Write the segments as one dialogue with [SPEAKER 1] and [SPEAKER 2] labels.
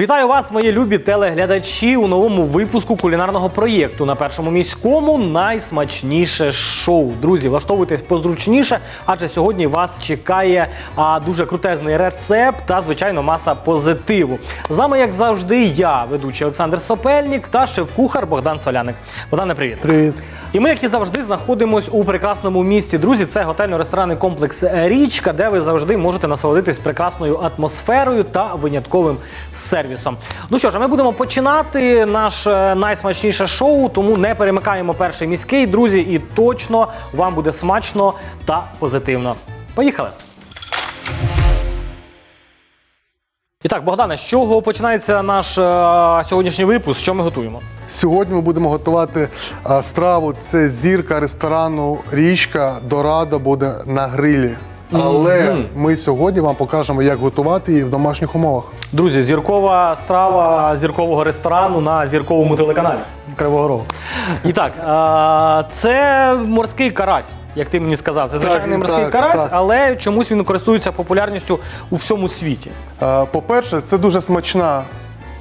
[SPEAKER 1] Вітаю вас, мої любі телеглядачі, у новому випуску кулінарного проєкту на першому міському найсмачніше шоу. Друзі, влаштовуйтесь позручніше, адже сьогодні вас чекає а, дуже крутезний рецепт та, звичайно, маса позитиву. З вами, як завжди, я, ведучий Олександр Сопельник та шеф-кухар Богдан Соляник. Богдане, привіт.
[SPEAKER 2] Привіт.
[SPEAKER 1] І ми, як і завжди, знаходимось у прекрасному місті. Друзі, це готельно-ресторанний комплекс Річка, де ви завжди можете насолодитись прекрасною атмосферою та винятковим сервісом. Ну що ж, ми будемо починати наш е, найсмачніше шоу, тому не перемикаємо перший міський, друзі, і точно вам буде смачно та позитивно. Поїхали! І так, Богдане, з чого починається наш е, сьогоднішній випуск? Що ми готуємо?
[SPEAKER 2] Сьогодні ми будемо готувати а, страву. Це зірка ресторану Річка Дорадо буде на грилі. Але ми сьогодні вам покажемо, як готувати її в домашніх умовах.
[SPEAKER 1] Друзі, зіркова страва зіркового ресторану на зірковому телеканалі Кривого Рогу. І так, е, це морський карась, як ти мені сказав. Це звичайний морський
[SPEAKER 2] так,
[SPEAKER 1] карась,
[SPEAKER 2] так.
[SPEAKER 1] але чомусь він користується популярністю у всьому світі.
[SPEAKER 2] А, По-перше, це дуже смачна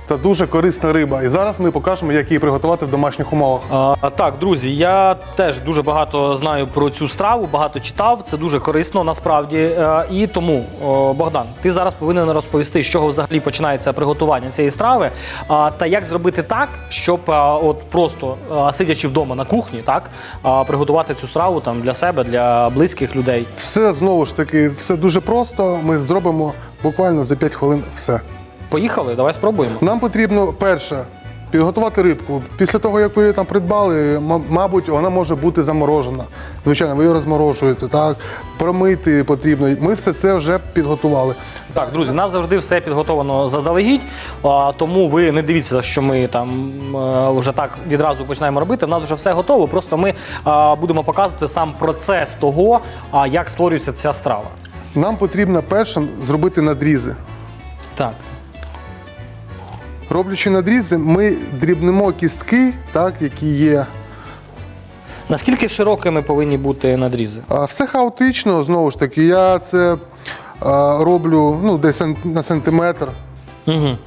[SPEAKER 2] та дуже корисна риба. І зараз ми покажемо, як її приготувати в домашніх умовах.
[SPEAKER 1] А, так, друзі, я теж дуже багато знаю про цю страву, багато читав. Це дуже корисно насправді. Е, І тому, о, Богдан, ти зараз повинен розповісти, з чого взагалі починається приготування цієї страви, а, та як зробити так, щоб а, от просто а, сидячи вдома на кухні, так а, приготувати цю страву там для себе, для близьких людей.
[SPEAKER 2] Все знову ж таки, все дуже просто. Ми зробимо буквально за 5 хвилин все.
[SPEAKER 1] Поїхали, давай спробуємо.
[SPEAKER 2] Нам потрібно перше підготувати рибку. Після того, як ви її там придбали, мабуть, вона може бути заморожена. Звичайно, ви її розморожуєте, так промити потрібно. Ми все це вже підготували.
[SPEAKER 1] Так, друзі, у нас завжди все підготовлено заздалегідь, а, тому ви не дивіться, що ми там е, вже так відразу починаємо робити. У нас вже все готово. Просто ми а, будемо показувати сам процес того, а, як створюється ця страва.
[SPEAKER 2] Нам потрібно перше зробити надрізи.
[SPEAKER 1] Так.
[SPEAKER 2] Роблячи надрізи, ми дрібнемо кістки, так, які є.
[SPEAKER 1] Наскільки широкими повинні бути надрізи?
[SPEAKER 2] А Все хаотично, знову ж таки. Я це а, роблю ну, десь на сантиметр.
[SPEAKER 1] Угу.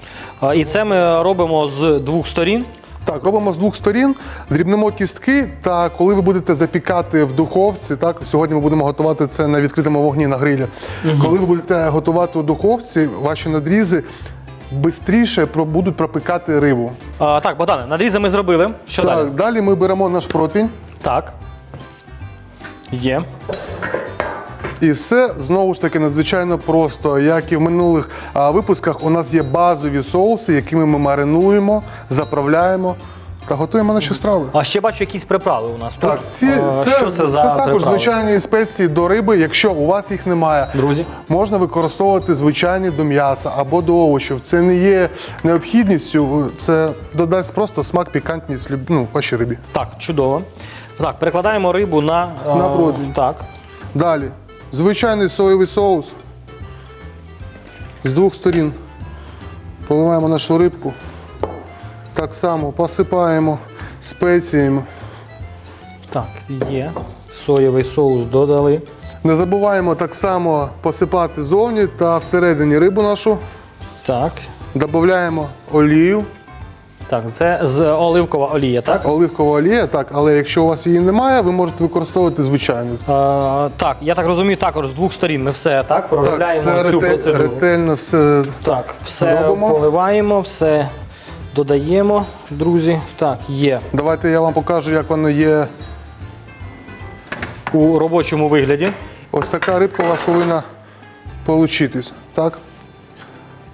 [SPEAKER 1] І це ми робимо з двох сторін.
[SPEAKER 2] Так, робимо з двох сторін, дрібнемо кістки, та коли ви будете запікати в духовці, так сьогодні ми будемо готувати це на відкритому вогні на грилі. Коли ви будете готувати у духовці, ваші надрізи швидше будуть пропікати рибу.
[SPEAKER 1] А, так, Богдане, надрізи ми зробили. Що
[SPEAKER 2] Так,
[SPEAKER 1] далі?
[SPEAKER 2] далі ми беремо наш противень,
[SPEAKER 1] Так. Є.
[SPEAKER 2] і все знову ж таки надзвичайно просто. Як і в минулих а, випусках, у нас є базові соуси, якими ми маринуємо, заправляємо та готуємо наші страви.
[SPEAKER 1] А ще бачу якісь приправи у нас.
[SPEAKER 2] Так,
[SPEAKER 1] тут.
[SPEAKER 2] ці,
[SPEAKER 1] А,
[SPEAKER 2] це,
[SPEAKER 1] що це за
[SPEAKER 2] також
[SPEAKER 1] приправи?
[SPEAKER 2] звичайні спеції до риби. Якщо у вас їх немає,
[SPEAKER 1] Друзі.
[SPEAKER 2] можна використовувати звичайні до м'яса або до овочів. Це не є необхідністю, це додасть просто смак, пікантність люб- ну, вашій рибі.
[SPEAKER 1] Так, чудово. Так, перекладаємо рибу на, а,
[SPEAKER 2] На противень.
[SPEAKER 1] Так.
[SPEAKER 2] Далі, звичайний соєвий соус з двох сторін. Поливаємо нашу рибку. Так само посипаємо спеціями.
[SPEAKER 1] Так, є. Соєвий соус додали.
[SPEAKER 2] Не забуваємо так само посипати зовні та всередині рибу нашу.
[SPEAKER 1] Так.
[SPEAKER 2] Додаємо олію,
[SPEAKER 1] Так, це з оливкова олія, так?
[SPEAKER 2] оливкова олія, так, але якщо у вас її немає, ви можете використовувати звичайну.
[SPEAKER 1] Е, так, я так розумію, також з двох сторін ми все так
[SPEAKER 2] Так, все
[SPEAKER 1] цю
[SPEAKER 2] ретель-
[SPEAKER 1] процедуру.
[SPEAKER 2] ретельно все.
[SPEAKER 1] Так, все
[SPEAKER 2] робимо.
[SPEAKER 1] поливаємо, все додаємо, друзі. Так, є
[SPEAKER 2] Давайте я вам покажу, як воно є.
[SPEAKER 1] у робочому вигляді.
[SPEAKER 2] Ось така рибка у вас повинна получитись. Так?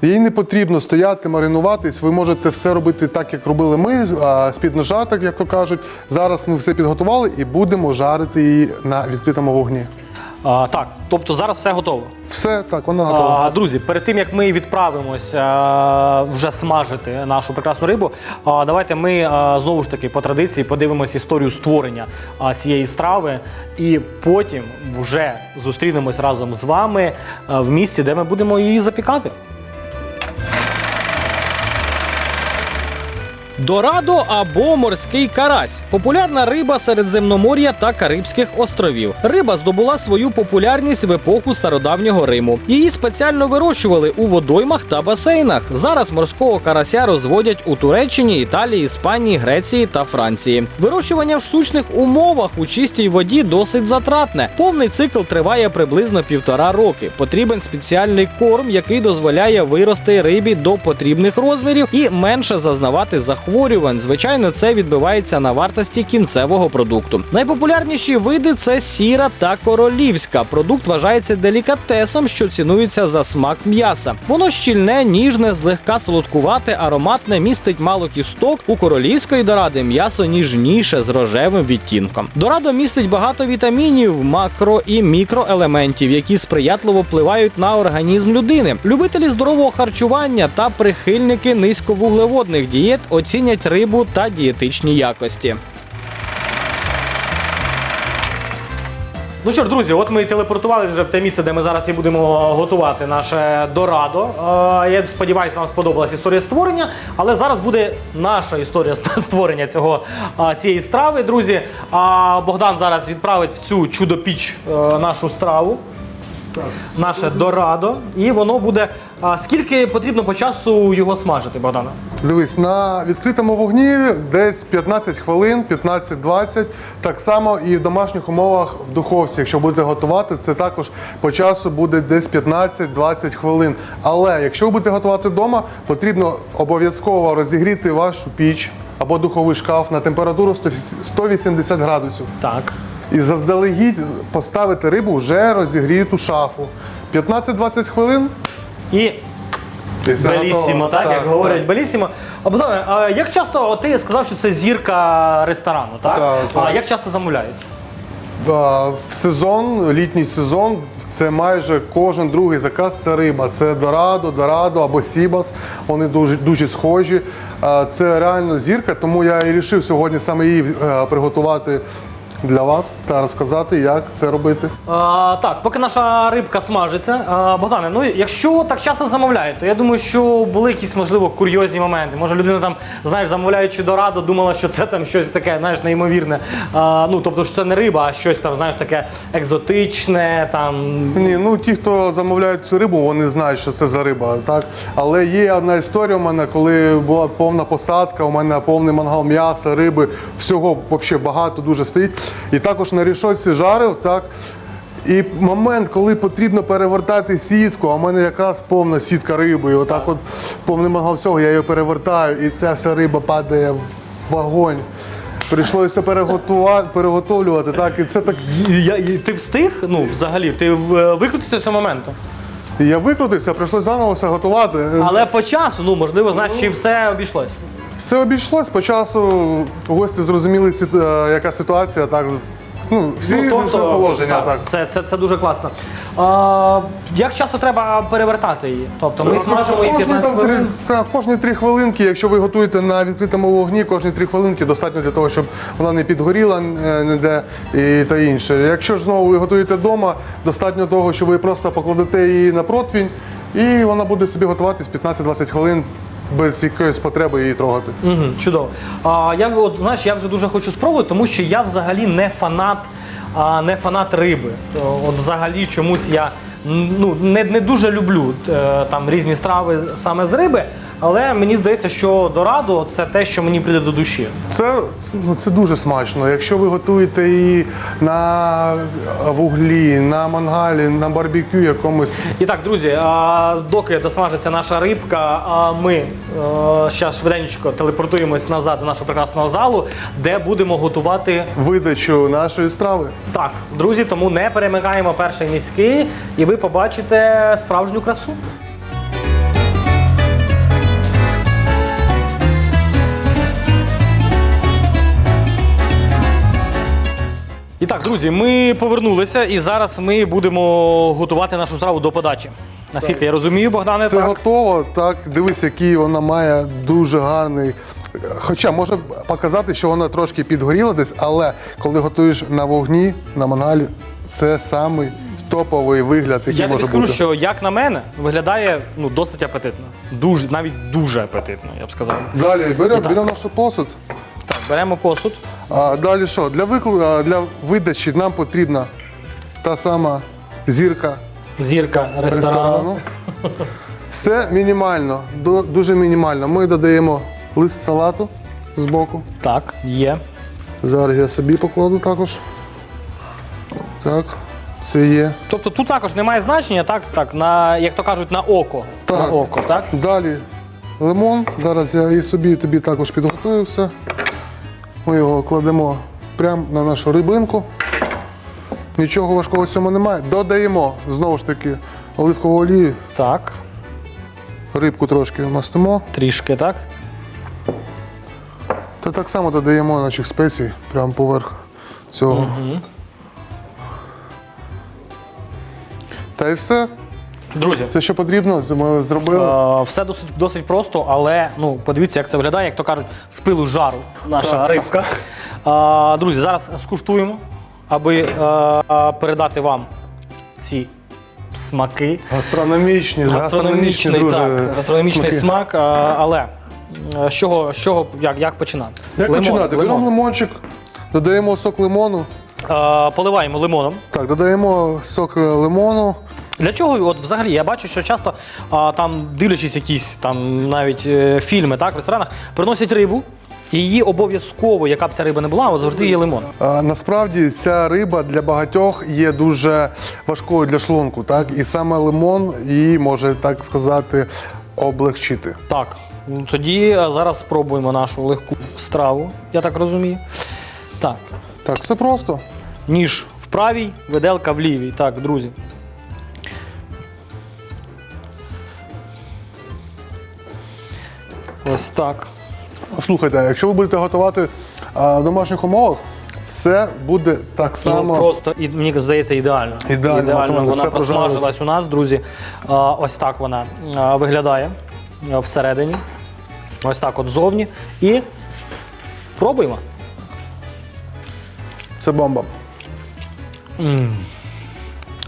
[SPEAKER 2] Їй не потрібно стояти, маринуватись. Ви можете все робити так, як робили ми, з-під ножа, так як то кажуть. Зараз ми все підготували і будемо жарити її на відкритому вогні.
[SPEAKER 1] А, так, тобто зараз все готово.
[SPEAKER 2] Все, так, воно готово.
[SPEAKER 1] А, друзі, перед тим як ми відправимось а, вже смажити нашу прекрасну рибу, а, давайте ми а, знову ж таки по традиції подивимось історію створення а, цієї страви, і потім вже зустрінемось разом з вами а, в місці, де ми будемо її запікати. Дорадо або морський карась популярна риба Середземномор'я та Карибських островів. Риба здобула свою популярність в епоху стародавнього Риму. Її спеціально вирощували у водоймах та басейнах. Зараз морського карася розводять у Туреччині, Італії, Іспанії, Греції та Франції. Вирощування в штучних умовах у чистій воді досить затратне. Повний цикл триває приблизно півтора роки. Потрібен спеціальний корм, який дозволяє вирости рибі до потрібних розмірів і менше зазнавати захворювань. Звичайно, це відбивається на вартості кінцевого продукту. Найпопулярніші види це сіра та королівська. Продукт вважається делікатесом, що цінується за смак м'яса. Воно щільне, ніжне, злегка солодкувате, ароматне, містить мало кісток. У королівської доради м'ясо ніжніше з рожевим відтінком. Дорадо містить багато вітамінів, макро і мікроелементів, які сприятливо впливають на організм людини. Любителі здорового харчування та прихильники низьковуглеводних дієт оцінять рибу та дієтичні якості. Ну що ж, друзі, от ми і телепортувалися вже в те місце, де ми зараз і будемо готувати наше дорадо. Е, Я сподіваюся, вам сподобалась історія створення, але зараз буде наша історія створення цього цієї страви, друзі. А Богдан зараз відправить в цю чудо-піч е, нашу страву. Наше дорадо, і воно буде. А скільки потрібно по часу його смажити, Богдана?
[SPEAKER 2] Дивись, на відкритому вогні десь 15 хвилин, 15-20. Так само і в домашніх умовах в духовці. Якщо будете готувати, це також по часу буде десь 15-20 хвилин. Але якщо ви будете готувати вдома, потрібно обов'язково розігріти вашу піч або духовий шкаф на температуру 180 градусів.
[SPEAKER 1] Так.
[SPEAKER 2] І заздалегідь поставити рибу вже розігріту шафу. 15-20 хвилин.
[SPEAKER 1] І
[SPEAKER 2] І все
[SPEAKER 1] Белісімо,
[SPEAKER 2] готово.
[SPEAKER 1] так, як говорять, белісімо. А Богдане, а як часто от ти сказав, що це зірка ресторану, так?
[SPEAKER 2] Так,
[SPEAKER 1] А як часто замовляють?
[SPEAKER 2] А, В сезон, літній сезон, це майже кожен другий заказ це риба. Це Дорадо, Дорадо або Сібас. Вони дуже, дуже схожі. А, Це реально зірка, тому я і вирішив сьогодні саме її е, приготувати для вас та розказати, як це робити.
[SPEAKER 1] А, так, поки наша рибка смажиться. А, Богдане, ну якщо так часто замовляють, то я думаю, що були якісь можливо курйозні моменти. Може, людина там, знаєш, замовляючи дорадо, думала, що це там щось таке, знаєш, неймовірне. А, ну, тобто, що це не риба, а щось там, знаєш, таке екзотичне, там.
[SPEAKER 2] Ні, ну ті, хто замовляють цю рибу, вони знають, що це за риба, так. Але є одна історія у мене, коли була повна посадка, у мене повний мангал м'яса, риби, всього взагалі багато дуже стоїть. І також на рішоці жарив, так. І момент, коли потрібно перевертати сітку, а в мене якраз повна сітка риби, і отак от повний мангал всього, я її перевертаю, і ця вся риба падає в вогонь. Прийшлося переготувати, переготовлювати, так, і це так
[SPEAKER 1] Я, і ти встиг? Ну, взагалі, ти в- викрутився цього моменту.
[SPEAKER 2] І Я викрутився, прийшлося заново все готувати.
[SPEAKER 1] Але по часу, ну можливо, знаєш, чи все обійшлось.
[SPEAKER 2] Все обійшлось по часу. Гості зрозуміли, е, яка ситуація. Так ну всі
[SPEAKER 1] Ну,
[SPEAKER 2] вже положення. Так,
[SPEAKER 1] Це, це, це дуже класно. А, як часто треба перевертати її? Тобто ми смажимо її
[SPEAKER 2] кожні,
[SPEAKER 1] 15
[SPEAKER 2] три,
[SPEAKER 1] хвилин.
[SPEAKER 2] кожні три хвилинки, якщо ви готуєте на відкритому вогні, кожні три хвилинки достатньо для того, щоб вона не підгоріла е, ніде і та інше. Якщо ж знову ви готуєте вдома, достатньо того, що ви просто покладете її на противень, і вона буде собі готуватись 15-20 хвилин без якоїсь потреби її трогати.
[SPEAKER 1] Угу, чудово. А, я, от, знаєш, я вже дуже хочу спробувати, тому що я взагалі не фанат, а, не фанат риби. От взагалі чомусь я ну, не, не дуже люблю е, там різні страви саме з риби, але мені здається, що дорадо це те, що мені прийде до душі.
[SPEAKER 2] Це, ну, це дуже смачно. Якщо ви готуєте її на вуглі, на мангалі, на барбекю якомусь.
[SPEAKER 1] І так, друзі, а, доки досмажиться наша рибка, а ми зараз швиденько телепортуємось назад до нашого прекрасного залу, де будемо готувати.
[SPEAKER 2] Видачу нашої страви.
[SPEAKER 1] Так, друзі, тому не перемикаємо перший міський, і ви побачите справжню красу. Друзі, ми повернулися, і зараз ми будемо готувати нашу страву до подачі. Наскільки я розумію, Богдане,
[SPEAKER 2] Це
[SPEAKER 1] так?
[SPEAKER 2] готово. Так, дивись, який вона має дуже гарний. Хоча може показати, що вона трошки підгоріла десь, але коли готуєш на вогні, на мангалі, це самий топовий вигляд, який
[SPEAKER 1] Я тобі
[SPEAKER 2] може
[SPEAKER 1] скажу,
[SPEAKER 2] бути.
[SPEAKER 1] що як на мене, виглядає ну, досить апетитно. Дуже, навіть дуже апетитно, я б сказав.
[SPEAKER 2] Далі беремо, беремо наш посуд.
[SPEAKER 1] Беремо посуд.
[SPEAKER 2] А далі що? Для виклу... а, для видачі нам потрібна та сама зірка
[SPEAKER 1] Зірка ресторану.
[SPEAKER 2] ресторану. Все мінімально, ду- дуже мінімально. Ми додаємо лист салату з боку.
[SPEAKER 1] Так, є.
[SPEAKER 2] Зараз я собі покладу також. Так, це є.
[SPEAKER 1] Тобто тут також немає значення, так, так, на, як то кажуть, на око.
[SPEAKER 2] Так.
[SPEAKER 1] На око, так?
[SPEAKER 2] Далі лимон. Зараз я і собі і тобі також підготую все. Ми його кладемо прямо на нашу рибинку. Нічого важкого в цьому немає. Додаємо знову ж таки оливкову олію,
[SPEAKER 1] Так,
[SPEAKER 2] рибку трошки вмастимо.
[SPEAKER 1] трішки, так.
[SPEAKER 2] Та так само додаємо наших спецій прямо поверх цього. Та й все.
[SPEAKER 1] Друзі,
[SPEAKER 2] Це що потрібно, це ми зробили.
[SPEAKER 1] е, все досить, досить просто, але ну, подивіться, як це виглядає, як то кажуть, з пилу жару наша рибка. Е, друзі, зараз скуштуємо, аби е, передати вам ці смаки.
[SPEAKER 2] Гастрономічні,
[SPEAKER 1] Гастрономічний,
[SPEAKER 2] дуже
[SPEAKER 1] так, гастрономічний
[SPEAKER 2] смаки.
[SPEAKER 1] смак, а, але е, з чого, з чого як, як починати?
[SPEAKER 2] Як
[SPEAKER 1] Лимон,
[SPEAKER 2] починати?
[SPEAKER 1] лимон.
[SPEAKER 2] Беремо лимончик, додаємо сок лимону.
[SPEAKER 1] Е, поливаємо лимоном.
[SPEAKER 2] Так, додаємо сок е, лимону.
[SPEAKER 1] Для чого, от взагалі, я бачу, що часто а, там, дивлячись якісь там навіть е, фільми, так, в ресторанах, приносять рибу, і її обов'язково, яка б ця риба не була, от завжди є лимон.
[SPEAKER 2] А, насправді ця риба для багатьох є дуже важкою для шлунку, так? І саме лимон її може так сказати облегчити.
[SPEAKER 1] Так, ну, тоді е, зараз спробуємо нашу легку страву, я так розумію. Так,
[SPEAKER 2] Так, все просто.
[SPEAKER 1] ніж в правій, виделка в лівій. Так, друзі. Ось так.
[SPEAKER 2] Слухайте, якщо ви будете готувати а, в домашніх умовах, все буде так само.
[SPEAKER 1] Ну, просто і мені здається ідеально.
[SPEAKER 2] Ідеально, максимально.
[SPEAKER 1] вона
[SPEAKER 2] Все
[SPEAKER 1] просмажилась у нас, друзі. А, Ось так вона а, виглядає а, всередині. Ось так от зовні. І пробуємо.
[SPEAKER 2] Це бомба.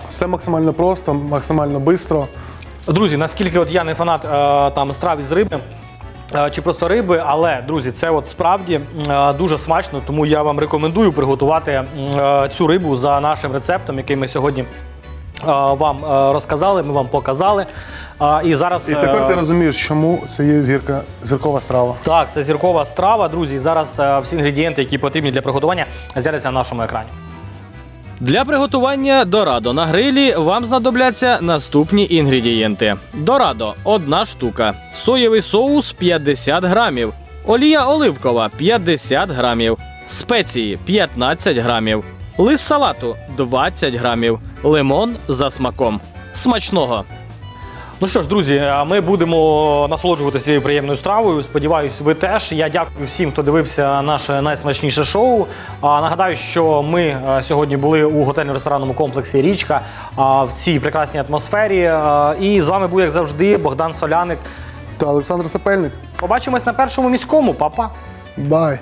[SPEAKER 2] Все максимально просто, максимально швидко.
[SPEAKER 1] Друзі, наскільки от я не фанат е, там страв із риби. Е, Чи просто риби, але друзі, це от справді е, дуже смачно, тому я вам рекомендую приготувати е, цю рибу за нашим рецептом, який ми сьогодні вам розказали, ми вам показали. І зараз
[SPEAKER 2] І тепер ти розумієш, чому це є зірка, зіркова страва.
[SPEAKER 1] так, це зіркова страва, друзі. І зараз всі інгредієнти, які потрібні для приготування, з'являться на нашому екрані.
[SPEAKER 3] Для приготування дорадо на грилі вам знадобляться наступні інгредієнти: дорадо 1 штука, соєвий соус 50 грамів, олія оливкова 50 грамів, спеції 15 грамів, лист салату 20 грамів, лимон за смаком. Смачного!
[SPEAKER 1] Ну що ж, друзі, ми будемо насолоджуватися цією приємною стравою. Сподіваюсь, ви теж. Я дякую всім, хто дивився наше найсмачніше шоу. А нагадаю, що ми е, сьогодні були у готельно-ресторанному комплексі Річка в цій прекрасній атмосфері. І з вами був, як завжди, Богдан Соляник.
[SPEAKER 2] Та Олександр Сапельник.
[SPEAKER 1] Побачимось на першому міському, Па-па!
[SPEAKER 2] Бай!